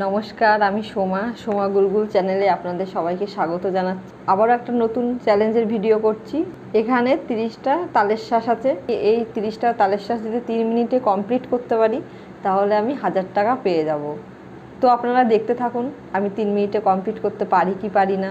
নমস্কার, আমি সোমা সোমা গুলগুল চ্যানেলে আপনাদের সবাইকে স্বাগত জানাচ্ছি। আবারও একটা নতুন চ্যালেঞ্জের ভিডিও করছি। এখানে তিরিশটা তালের শ্বাস আছে। এই তিরিশটা তালের শ্বাস যদি তিন মিনিটে কমপ্লিট করতে পারি, তাহলে আমি হাজার টাকা পেয়ে যাব। তো আপনারা দেখতে থাকুন, আমি তিন মিনিটে কমপ্লিট করতে পারি কি পারি না।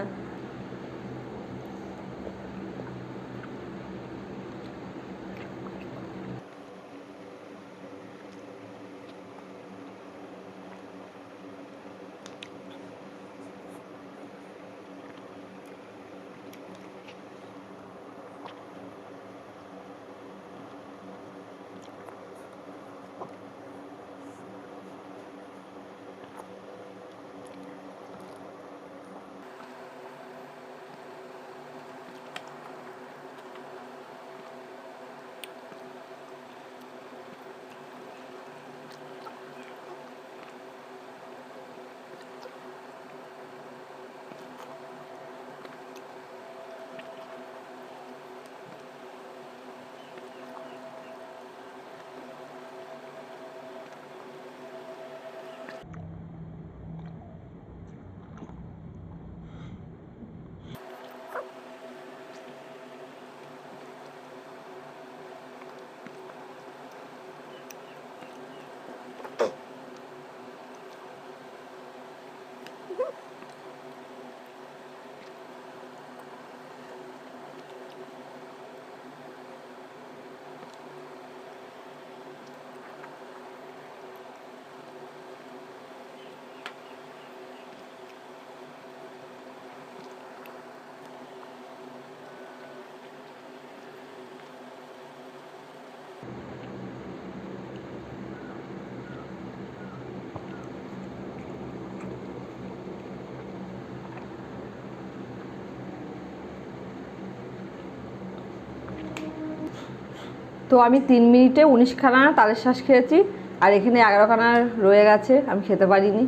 তো আমি তিন মিনিটে উনিশখানা তালের শ্বাস খেয়েছি, আর এখানে এগারোখানা রয়ে গেছে, আমি খেতে পারিনি।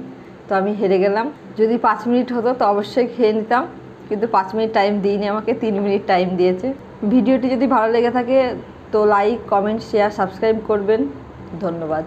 তো আমি হেরে গেলাম। যদি পাঁচ মিনিট হতো তো অবশ্যই খেয়ে নিতাম, কিন্তু পাঁচ মিনিট টাইম দিইনি আমাকে, তিন মিনিট টাইম দিয়েছে। ভিডিওটি যদি ভালো লেগে থাকে তো লাইক কমেন্ট শেয়ার সাবস্ক্রাইব করবেন। ধন্যবাদ।